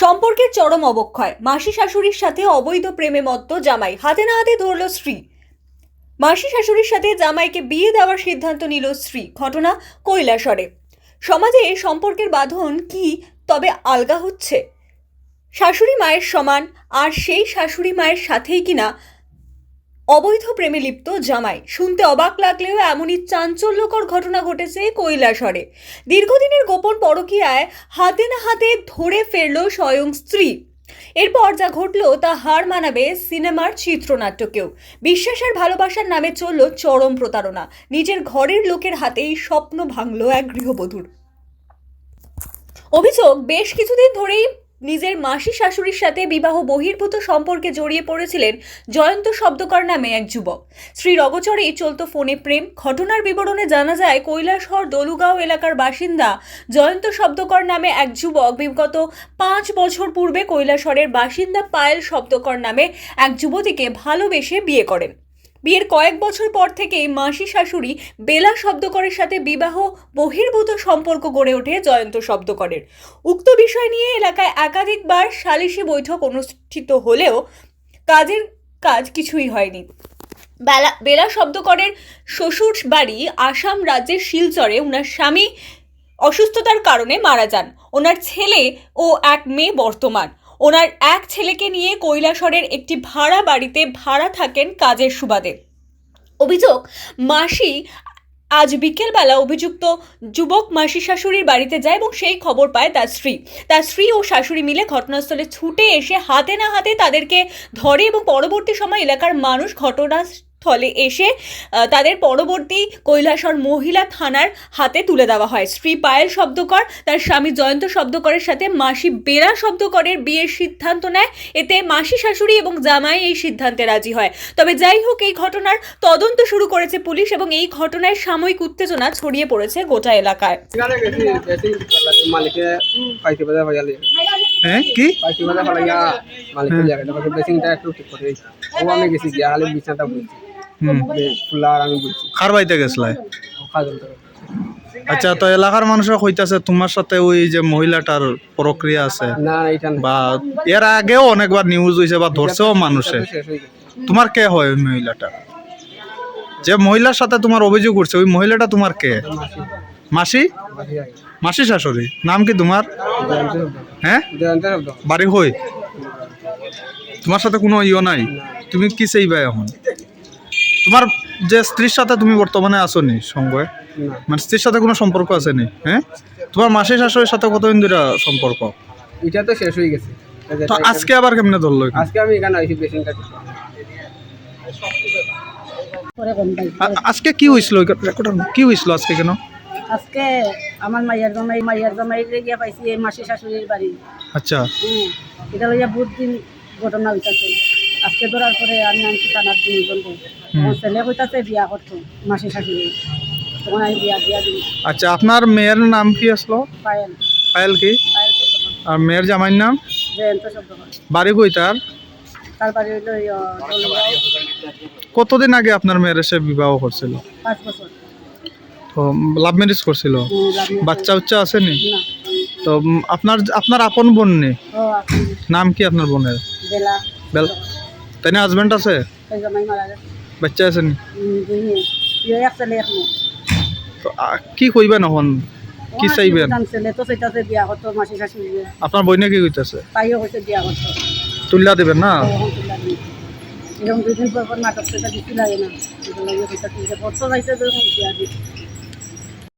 সম্পর্কের চরম অবক্ষয়। মাসি শাশুড়ির সাথে অবৈধ প্রেমে মত্ত জামাই। হাতে না হাতে ধরল স্ত্রী। মাসি শাশুড়ির সাথে জামাইকে বিয়ে দেওয়ার সিদ্ধান্ত নিল স্ত্রী। ঘটনা কৈলাসরে। সমাজে সম্পর্কের বাঁধন কি তবে আলগা হচ্ছে। শাশুড়ি মায়ের সমান, আর সেই শাশুড়ি মায়ের সাথেই কিনা অবৈধ প্রেমে লিপ্ত জামাই। শুনতে অবাক লাগলেও এমনই চাঞ্চল্যকর ঘটনা ঘটেছে কৈলাসরে। দীর্ঘদিনের গোপন পরকীয়ায় হাতে না হাতে ধরে ফেরল স্বয়ং স্ত্রী। এরপর যা ঘটল তা হার মানাবে সিনেমার চিত্রনাট্যকেও। বিশ্বাস আর ভালোবাসার নামে চলল চরম প্রতারণা। নিজের ঘরের লোকের হাতেই স্বপ্ন ভাঙল এক গৃহবধূর। অভিযোগ, বেশ কিছুদিন ধরেই নিজের মাসি শাশুড়ির সাথে বিবাহ বহির্ভূত সম্পর্কে জড়িয়ে পড়েছিলেন জয়ন্ত শব্দকর নামে এক যুবক। শ্রীর অগচরেই চলত ফোনে প্রেম। ঘটনার বিবরণে জানা যায়, কৈলাসহর দলুগাঁও এলাকার বাসিন্দা জয়ন্ত শব্দকর নামে এক যুবক বিগত পাঁচ বছর পূর্বে কৈলাসহরের বাসিন্দা পায়েল শব্দকর নামে এক যুবতীকে ভালোবেসে বিয়ে করেন। বিয়ের কয়েক বছর পর থেকেই মাসি শাশুড়ি বেলা শব্দকরের সাথে বিবাহ বহির্ভূত সম্পর্ক গড়ে ওঠে জয়ন্ত শব্দকরের। উক্ত বিষয় নিয়ে এলাকায় একাধিকবার সালিশি বৈঠক অনুষ্ঠিত হলেও কাজের কাজ কিছুই হয়নি। বেলা বেলা শব্দকরের শ্বশুর বাড়ি আসাম রাজ্যের শিলচরে ওনার স্বামী অসুস্থতার কারণে মারা যান। ওনার ছেলে ও এক মেয়ে বর্তমান। ওনার এক ছেলেকে নিয়ে কৈলাসরের একটি ভাড়া বাড়িতে ভাড়া থাকেন কাজের সুবাদে। অভিযোগ, মাসি আজ বিকেলবেলা অভিযুক্ত যুবক মাসি শাশুড়ির বাড়িতে যায় এবং সেই খবর পায় তার স্ত্রী। তার স্ত্রী ও শাশুড়ি মিলে ঘটনাস্থলে ছুটে এসে হাতে না হাতে তাদেরকে ধরে এবং পরবর্তী সময় এলাকার মানুষ ঘটনাস্থলে এসে তাদের পরবর্তী কৈলাসর মহিলা থানার হাতে তুলে দেওয়া হয়। স্ত্রী পায়েল শব্দকর তার স্বামী জয়ন্ত শব্দকরের সাথে মাসি বেরা শব্দকরের বিয়ের সিদ্ধান্ত নেয়। এতে মাসি শাশুড়ি এবং জামাই এই সিদ্ধান্তে রাজি হয়। তবে যাই হোক এই ঘটনার তদন্ত শুরু করেছে পুলিশ এবং এই ঘটনায় সাময়িক উত্তেজনা ছড়িয়ে পড়েছে গোটা এলাকায়। হ্যাঁ কি? মালিকের জায়গাটা একটু ঠিক করে। ও আমি গেছি গিয়া খালি বিছানাটা বলছি হুম। ফুলা আর আমি বলছি। কার বাড়িতে গেছলাই? আচ্ছা তো এলাকার মানুষরা কইতাছে তোমার সাথে ওই যে মহিলাটার প্রক্রিয়া আছে। বা এর আগেও অনেকবার নিউজ হয়েছে বা ধরছেও মানুষে। তোমার কে হয় ওই মহিলাটা? যে মহিলার সাথে তোমার অভিযোগ করছে ওই মহিলাটা তোমার কে? মাসি? মাসি শাশুড়ি। নাম কি তোমার? হ্যাঁ? বাড়ি হই তোমার সাথে কোনো ইয়ে নাই? তুমি কি চাইবা এখন? তোমার যে স্ত্রীর সাথে তুমি বর্তমানে আছো নি। সঙ্গে মানে স্ত্রীর সাথে কোনো সম্পর্ক আছে নি হ্যাঁ? তোমার মাসি শাশুড়ির সাথে কতদিন ধরে সম্পর্ক? এটা তো শেষ হয়ে গেছে। তো আজকে আবার কেমনে ধরলো? আজকে আমি এখানে আইছি আ- আজকে কি হয়েছিল রেকর্ডার কি হয়েছিল আজকে কেন? আজকে আমার মাইয়ার জমাই মাইয়ার জমাই গিয়া পাইছি এই মাসি শাশুড়ির বাড়ি। আচ্ছা। এটা লইয়া বহুত দিন ঘটনা হইতাছে। আজকে ধরার পরে আমি আনছি থানার দিন বলব আমার ছেলে বিয়া করতো মাসি শাশুড়ি। তখন আমি বিয়া দিয়া দিই আচ্ছা আপনার মেয়ের নাম কি আসলো? পায়েল। পায়েল কি? আর মেয়ের জামাইয়ের নাম? জয়ন্ত শব্দ বাড়ি কই তার? তার বাড়ি হইল কতদিন আগে আপনার মেয়ের সে বিবাহ করছিল? পাঁচ বছর। তো লাভ ম্যারেজ করছিল? বাচ্চা উচ্চা আসেনি? না। তো আপনার আপনার আপন বোন নেই নাম কি আপনার বোনের? বেলা। বেল তাই না হাজব্যান্ড আছে এই জমাই মারা গেছে বাচ্চা আছেনি হুম, দুই মেয়ে ইয়ে এক ছেলে এক মেয়ে তো আ- কি কইবেন এখন কি চাইবেন ছেলে তো সেটাতে বিয়া করতো মাসি শাশুড়ি আপনার বইনে কি কইতাছে তাইও হয়েছে বিয়া করতো তুল্লা দেবেন না তখন তুলা দিই। এরকম দুই দিন পর পর নাটক সেটা দিতে লাগে না